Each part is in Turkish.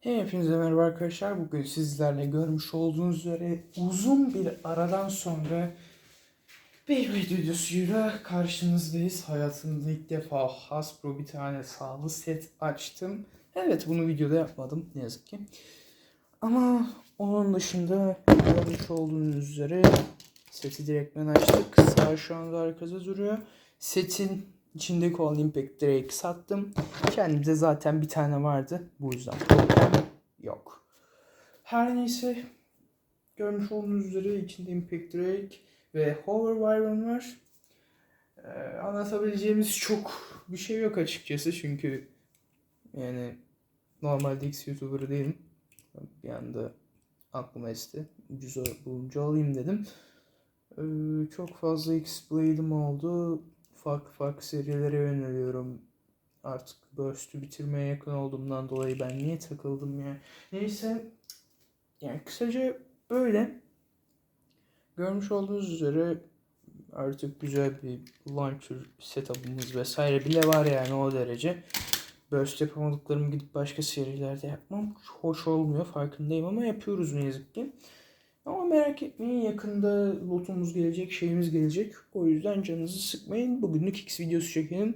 Hepinize merhaba arkadaşlar. Bugün sizlerle görmüş olduğunuz üzere uzun bir aradan sonra bir videosuyla karşınızdayız. Hayatımda ilk defa Hasbro bir tane sağlı set açtım. Evet bunu videoda yapmadım ne yazık ki. Ama onun dışında görmüş olduğunuz üzere seti direktmen açtık. Sağ şu anda arkada duruyor. Setin içindeki olan Impact Drake sattım. Kendimde zaten bir tane vardı. Bu yüzden yok. Her neyse görmüş olduğunuz üzere içinde Impact Drake ve Hover Wyvern var. Ee, anlatabileceğimiz çok bir şey yok açıkçası çünkü yani normalde X YouTuber değilim. Bir anda aklıma esti. Ucuza bulunca alayım dedim. Ee, çok fazla X-Blade'im oldu. Farklı farklı serilere yöneliyorum. Artık Burst'ü bitirmeye yakın olduğumdan dolayı ben niye takıldım ya. Neyse. Yani kısaca böyle. Görmüş olduğunuz üzere artık güzel bir launcher setup'ımız vesaire bile var yani o derece. Burst yapamadıklarımı gidip başka serilerde yapmam hoş olmuyor farkındayım ama yapıyoruz ne yazık ki. Ama merak etmeyin yakında lotumuz gelecek, şeyimiz gelecek. O yüzden canınızı sıkmayın. Bugünlük X videosu çekelim.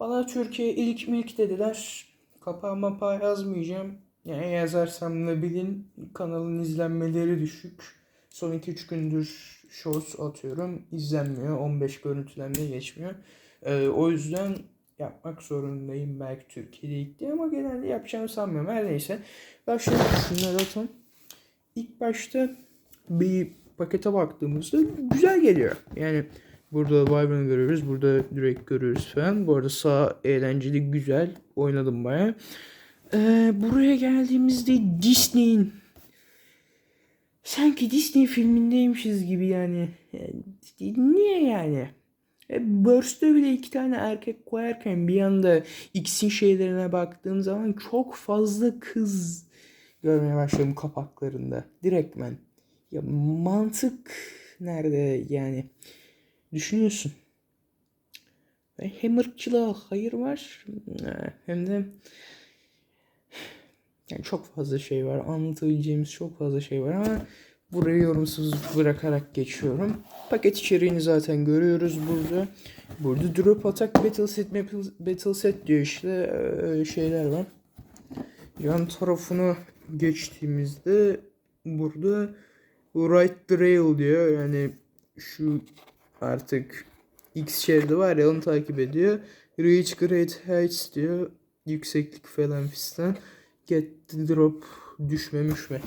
Bana Türkiye ilk milk dediler. Kapağı mapağı yazmayacağım. Yani yazarsam ne bilin kanalın izlenmeleri düşük. Son 2-3 gündür shorts atıyorum. İzlenmiyor. 15 görüntülenme geçmiyor. Ee, o yüzden yapmak zorundayım belki Türkiye'de ilk diye ama genelde yapacağımı sanmıyorum. Her neyse. Başlayalım şunları atalım. İlk başta bir pakete baktığımızda güzel geliyor. Yani burada Wyvern görüyoruz, burada Drake görüyoruz falan. Bu arada sağ eğlenceli, güzel. Oynadım baya. Ee, buraya geldiğimizde Disney'in sanki Disney filmindeymişiz gibi yani. yani niye yani? E, Burst'te bile iki tane erkek koyarken bir anda X'in şeylerine baktığım zaman çok fazla kız görmeye başladım kapaklarında. Direktmen. Ya mantık nerede yani? Düşünüyorsun. Ve hem ırkçılığa hayır var hem de yani çok fazla şey var. Anlatabileceğimiz çok fazla şey var ama burayı yorumsuz bırakarak geçiyorum. Paket içeriğini zaten görüyoruz burada. Burada Drop Attack Battle Set, Battle Set diyor işte şeyler var. Yan tarafını geçtiğimizde burada Right Rail diyor. Yani şu artık X şeridi var ya onu takip ediyor. Reach Great Heights diyor. Yükseklik falan fistan. Get the drop düşme müşme.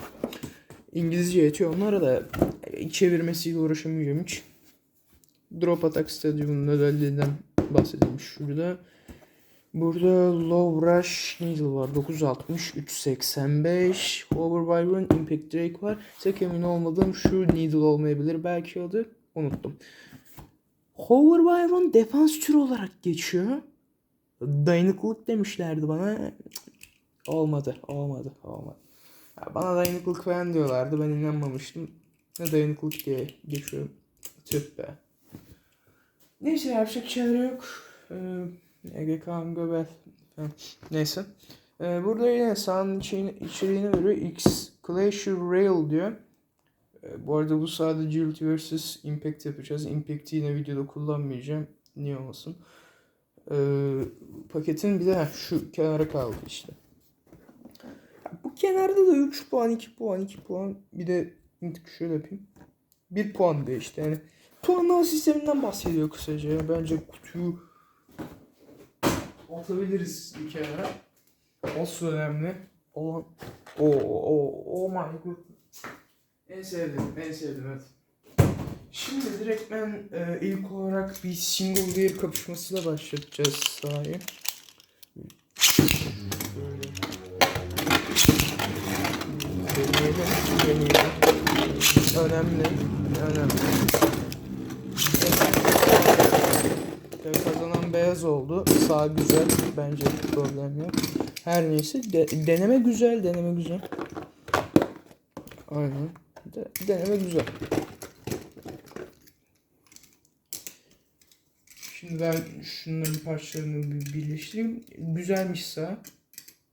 İngilizce yetiyor onlara da çevirmesiyle uğraşamayacağım hiç. Drop Attack Stadium'un özelliğinden bahsedilmiş şurada. Burada Low Rush Needle var. 960, 385. Over Wyvern Impact Drake var. Tek emin olmadığım şu Needle olmayabilir. Belki adı. Unuttum. Hover Wyvern defans türü olarak geçiyor. Dayanıklılık demişlerdi bana. Olmadı, olmadı, olmadı. Ya bana dayanıklılık falan diyorlardı. Ben inanmamıştım. Ne dayanıklılık diye geçiyorum. Tüh be. Neyse yapacak şeyler yok. Ee, Ege Kaan Göbel. Neyse. Ee, burada yine sahanın içeriğini veriyor. X Glacier Rail diyor. Ee, bu arada bu sadece Ulti vs Impact yapacağız. Impact'i yine videoda kullanmayacağım. Niye olmasın. Ee, paketin bir de şu kenara kaldı işte. Bu kenarda da 3 puan, 2 puan, 2 puan. Bir de şöyle yapayım. 1 puan diyor işte yani. Puanlama sisteminden bahsediyor kısaca. Bence kutuyu atabiliriz bir kenara. Asıl önemli olan o o o my god. En sevdiğim, en sevdiğim evet. Şimdi direkt ben e, ilk olarak bir single gear kapışmasıyla başlatacağız sahayı. Böyle. Deneyelim. Önemli, önemli. Ve kazanan beyaz oldu. Sağ güzel. Bence problem yok. Her neyse. De- deneme güzel. Deneme güzel. Aynen. De- deneme güzel. Şimdi ben şunların parçalarını bir birleştireyim. Güzelmiş sağ.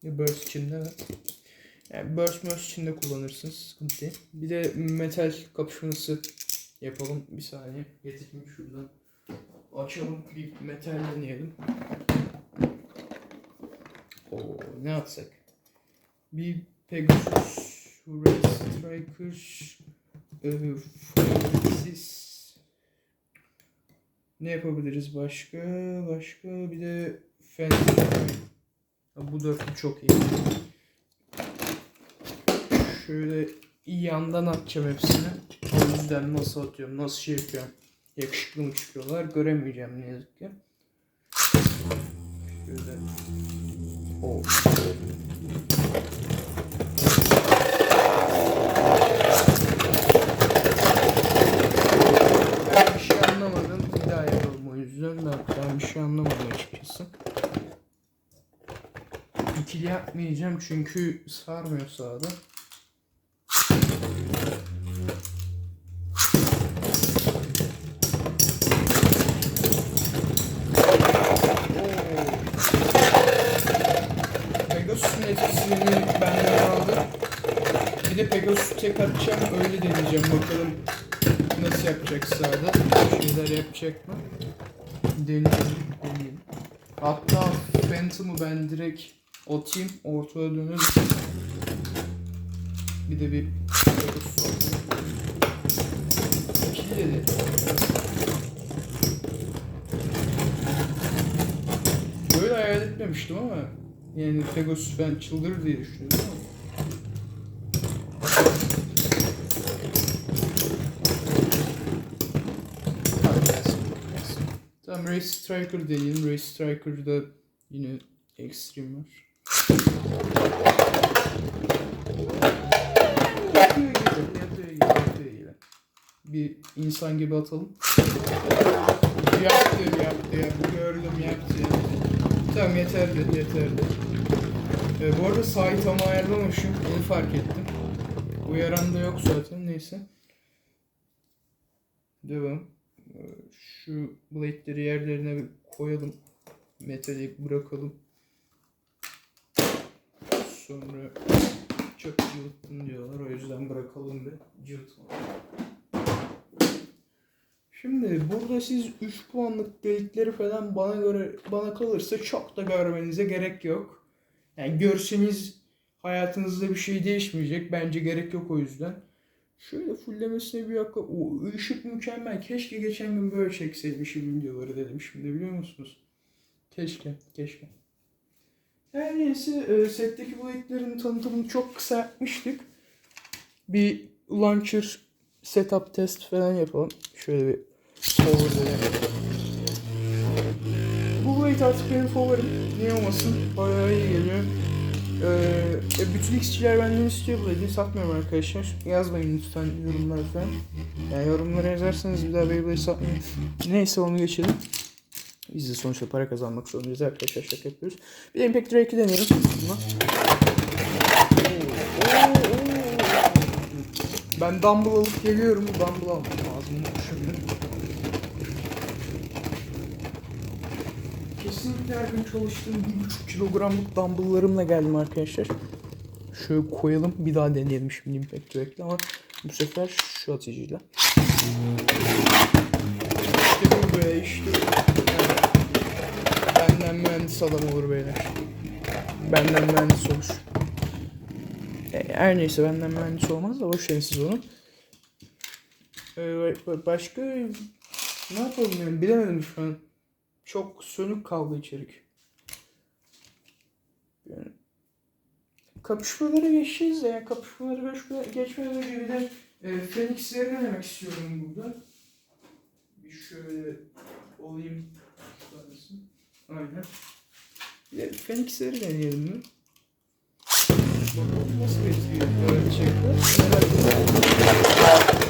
Burst içinde. Yani burst burst için de kullanırsınız. Sıkıntı değil. Bir de metal kapışması yapalım. Bir saniye. Getireyim şuradan. Açalım bir metal deneyelim. Oo, ne atsak? Bir Pegasus, Ray Striker, e. Ne yapabiliriz başka? Başka bir de. Ha, Bu dörtlü çok iyi. Şöyle yandan atacağım hepsini. O yüzden nasıl atıyorum, nasıl şey yapıyorum. Yakışıklı mı çıkıyorlar göremeyeceğim ne yazık ki. Şöyle. Oo. Ben bir şey anlamadım. Bir daha yapalım o yüzden. Ben, ben bir şey anlamadım açıkçası. Yapmayacağım çünkü sarmıyor sağda. Pegasus'un etkisini benden aldı. Bir de Pegasus'u tek atacağım öyle deneyeceğim bakalım nasıl yapacak sağda. Bir şeyler yapacak mı? Deneyelim, deneyelim. Hatta Phantom'u ben direkt atayım, ortaya dönelim. Bir de bir dedi. Böyle hayal etmemiştim ama yani Pegasus ben çıldırır diye düşünüyordum ama. Tamam, Race Striker deneyelim. Race Striker'da yine Extreme var. Yatıyor gibi, yatıyor gibi, yatıyor gibi. Bir insan gibi atalım. Yaptı, yaptı, yaptı. Gördüm, yaptı, yaptı. Tamam yeterli, yeterli. Ee, bu arada sahi tam ayarlamamışım. Onu fark ettim. Uyaran da yok zaten. Neyse. Devam. Ee, Şu blade'leri yerlerine koyalım. Metali bırakalım. Sonra çok cıvıttın diyorlar. O yüzden bırakalım bir cıvıtma. Şimdi burada siz 3 puanlık delikleri falan bana göre bana kalırsa çok da görmenize gerek yok. Yani görseniz hayatınızda bir şey değişmeyecek. Bence gerek yok o yüzden. Şöyle fullemesine bir dakika. O ışık mükemmel. Keşke geçen gün böyle çekseymişim videoları dedim şimdi biliyor musunuz? Keşke, keşke. Her neyse e, setteki bu eklerin tanıtımını çok kısa yapmıştık. Bir launcher setup test falan yapalım. Şöyle bir forward'e. Bu Blade artık benim favorim. Niye olmasın? Bayağı iyi geliyor. Ee, bütün X'çiler benden istiyor Blade'i. Satmıyorum arkadaşlar. Yazmayın lütfen yorumlara falan. Yani yorumlara yazarsanız bir daha Beyblade satmayın. Neyse onu geçelim. Biz de sonuçta para kazanmak zorundayız arkadaşlar şaka yapıyoruz. Bir de Impact Drake'i oo. Ben dumbbell alıp geliyorum. Dumbbell almam lazım. Kesinlikle her gün çalıştığım 1,5 kilogramlık dumbbelllarımla geldim arkadaşlar. Şöyle koyalım. Bir daha deneyelim şimdi Impact Drake'le ama bu sefer şu atıcıyla. İşte bu be işte. Benden mühendis adam olur beyler. Benden mühendis olur. E, Her neyse benden mühendis olmaz da boş verin siz onu. Ba- başka ne yapalım yani bilemedim şu an. Çok sönük kaldı içerik. Yani, kapışmalara geçeceğiz de ya kapışmaları geç- geçmeden önce bir de e, Phoenix'leri denemek istiyorum burada. Bir şöyle olayım. Aynen. Bir de Phoenix'leri deneyelim mi? Bakalım nasıl bir etki öğretecekler. Merak ediyorum.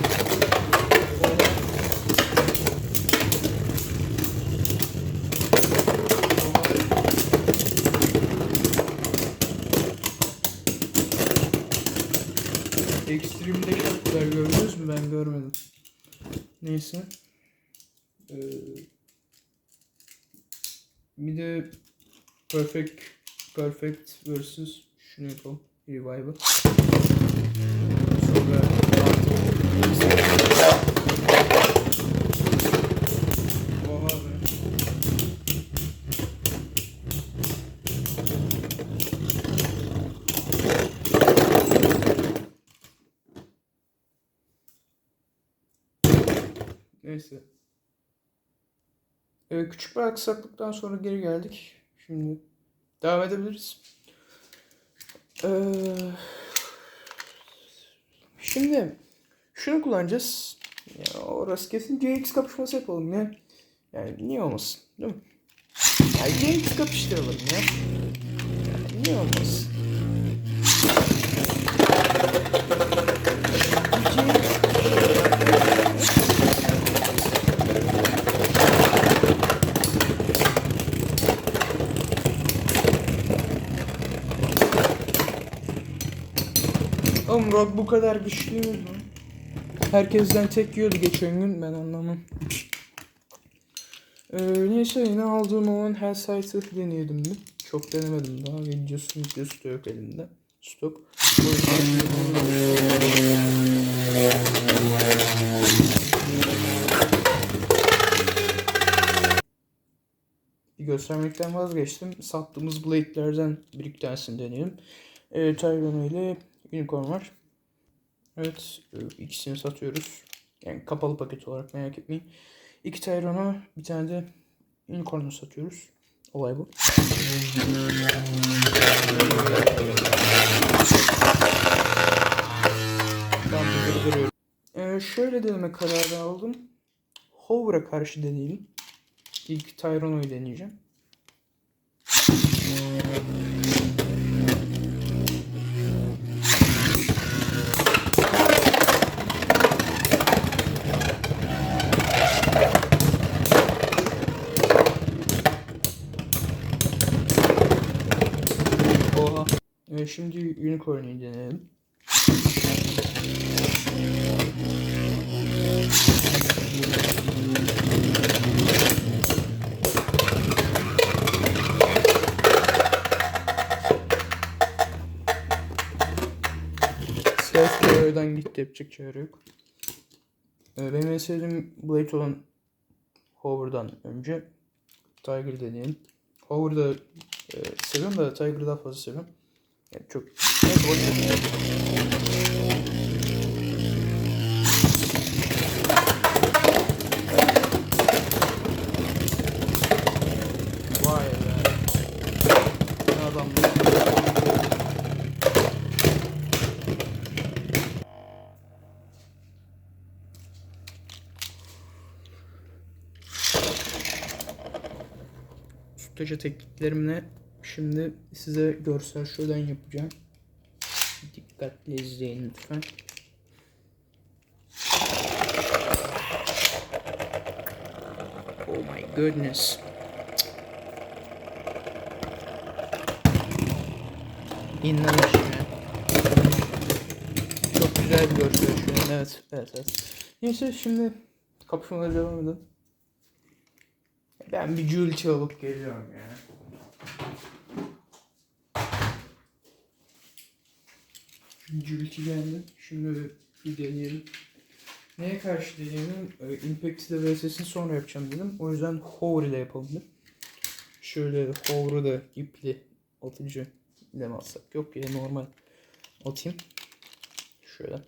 Extreme'de çok güzel gördünüz mü? Ben görmedim. Neyse. Ee, bir de Perfect Perfect versus şunu yapalım. Revival. Sonra. Neyse. Ee, küçük bir aksaklıktan sonra geri geldik. Şimdi devam edebiliriz. Ee, şimdi şunu kullanacağız. Ya, orası kesin GX kapışması yapalım ya. Yani niye olmasın değil mi? Ya GX kapıştıralım ya. Yani niye olmasın? Oğlum Rock bu kadar güçlü mü? Herkesten tek yiyordu geçen gün ben anlamam. Ee, neyse yine aldığım olan Hellsight'ı deneyelim de. Çok denemedim daha. Videosu videosu da yok elimde. Stok. O Bir göstermekten vazgeçtim. Sattığımız blade'lerden bir iki tanesini deneyelim. Ee, Tyron ile Unicorn var. Evet, e, ikisini satıyoruz. Yani kapalı paket olarak merak etmeyin. İki Tyron'a bir tane de Unicorn'u satıyoruz. Olay bu. Ee, şöyle deneme kararı aldım. Hover'a karşı deneyelim. İlk Tyrono'yu deneyeceğim. Şimdi Unicorn'u deneyelim. Self carrier'dan gitti yapacak çare yok. Ee, benim en sevdiğim Blade olan Hover'dan önce Tiger deneyelim. Hover'da e, seviyorum da Tiger'ı daha fazla seviyorum. Yani çok... Vay be. Ne adam ustaca tekniklerimle şimdi size görsel şölen yapacağım. Dikkatli izleyin lütfen. Oh my goodness. İnanın aşağı. Çok güzel bir görsel şölen. Evet, evet, evet. Neyse şimdi kapışmalara devam edelim. Ben bir Julti alıp geliyorum ya. Julti geldi. Şimdi bir deneyelim. Neye karşı deneyelim? Ee, Impact ile VS'sini sonra yapacağım dedim. O yüzden Hover ile yapalım dedim. Şöyle Hover'ı da ipli atıcı ile mi alsak? Yok ya normal atayım. Şöyle.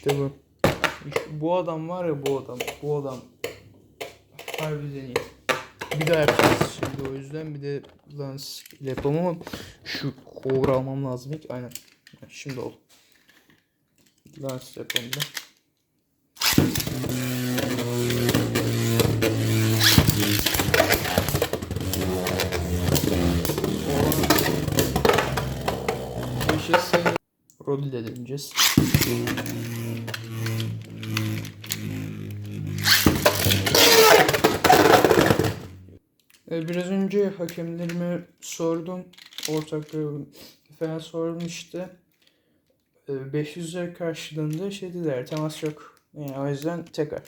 İşte bu. Bu adam var ya bu adam. Bu adam. Harbiden iyi. Bir daha yapacağız şimdi o yüzden bir de lens ile yapalım ama şu kovra almam lazım ilk. Aynen. Şimdi oldu. Lens yapalım da. Yaşasın. Rol ile deneyeceğiz. Ee, Biraz önce hakemlerime sordum. Ortaklarım falan sordum işte. e, 500 lira karşılığında şey dediler temas yok. Yani o yüzden tekrar.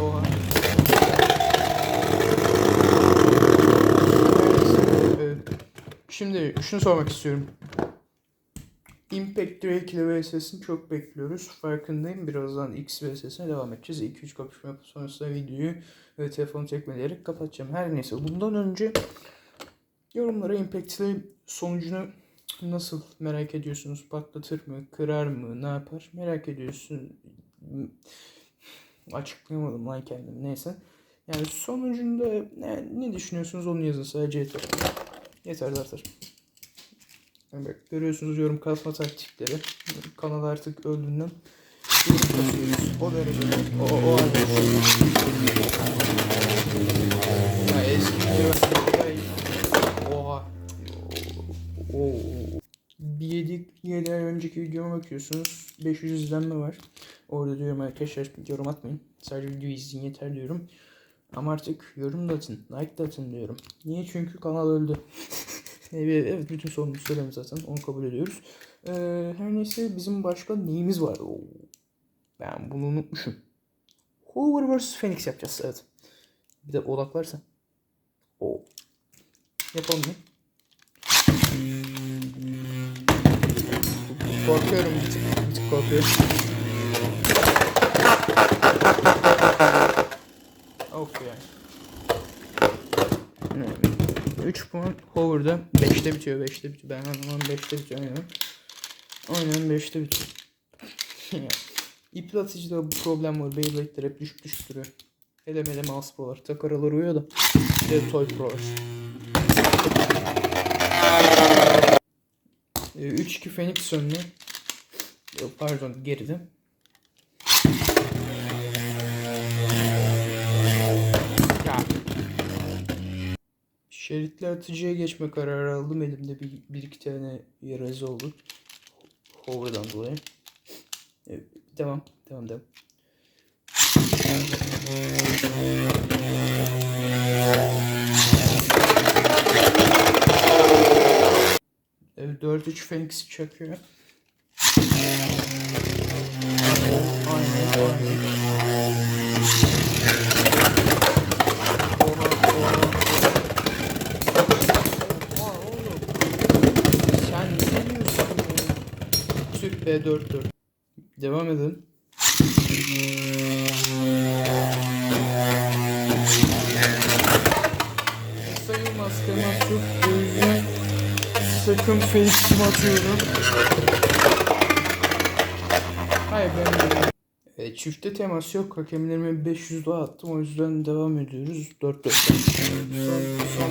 Oha. Ee, Şimdi şunu sormak istiyorum. Impact Drake ile VSS'ini çok bekliyoruz. Farkındayım. Birazdan X VSS'ine devam edeceğiz. 2-3 kapışma sonrasında videoyu ve telefonu tekmeleyerek kapatacağım. Her neyse bundan önce yorumlara Impact sonucunu nasıl merak ediyorsunuz? Patlatır mı? Kırar mı? Ne yapar? Merak ediyorsun. Açıklayamadım lan kendimi. Neyse. Yani sonucunda ne, ne düşünüyorsunuz onu yazın sadece yeter. Yeter zaten. Yani bak görüyorsunuz yorum kasma taktikleri. Kanal artık öldüğünden. O derecede. O, o, o. Ya eski Oha. Oo. Bir 7, 7 ay önceki videoma bakıyorsunuz. 500 izlenme var. Orada diyorum arkadaşlar yorum atmayın. Sadece videoyu izleyin yeter diyorum. Ama artık yorum da atın. Like da atın diyorum. Niye? Çünkü kanal öldü. evet, evet bütün sorumluluğu söyledim zaten. Onu kabul ediyoruz. Ee, her neyse bizim başka neyimiz var? Oo. Ben bunu unutmuşum. Hoover vs. Phoenix yapacağız. Evet. Bir de odaklarsa. O. Yapalım mı? Korkuyorum bir tık. Bir tık korkuyorum. Of yani. 3 puan Hover'da 5'te bitiyor 5'te bitiyor. Ben anlamam 5'te bitiyor aynen. Aynen 5'te bitiyor. İplatıcıda bu problem var. Beyblade'ler hep düşüp düşüp duruyor. Elemele mouse pro var. Tak araları uyuyor da. Bir de Toy Pro var. Ee, 3-2 Phoenix önüne. Pardon geride. Şeritli atıcıya geçme kararı aldım. Elimde bir, bir iki tane yarası oldu. Hover'dan dolayı. Evet, devam. Devam devam. Evet 4-3 Phoenix çakıyor. Aynen aynen. F4'tür. Devam edin. Sayılmaz temas yok. O yüzden sakın fake'imi atıyorum. Hayır ben e, çifte temas yok. Hakemlerime 500 daha attım. O yüzden devam ediyoruz. 4 4 son, son.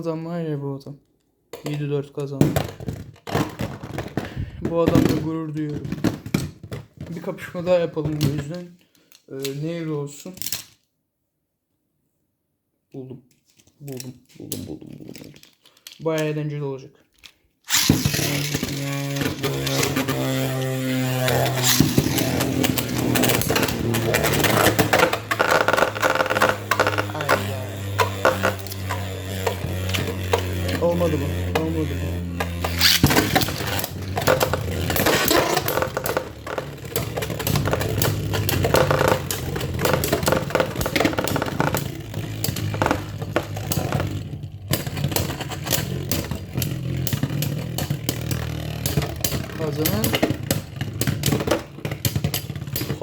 Adam var ya bu adam. 7-4 kazandı. Bu adamla gurur duyuyorum. Bir kapışma daha yapalım bu yüzden. Ee, neyle olsun? Buldum. Buldum. Buldum. Buldum. buldum. Bayağı eğlenceli olacak.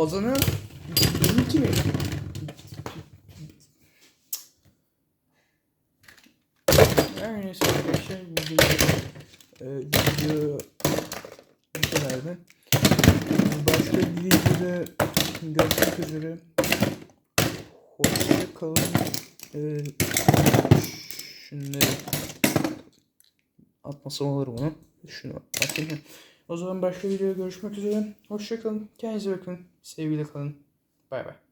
Kazanan Benimki mi? Her neyse arkadaşlar bu video bu kadardı. Başka bir videoda görüşmek üzere. Hoşça kalın. E, şunları atmasam olur bunu. Şunu atayım. O zaman başka videoda görüşmek üzere. Hoşça kalın. Kendinize bakın. Sevgiyle kalın. Bay bay.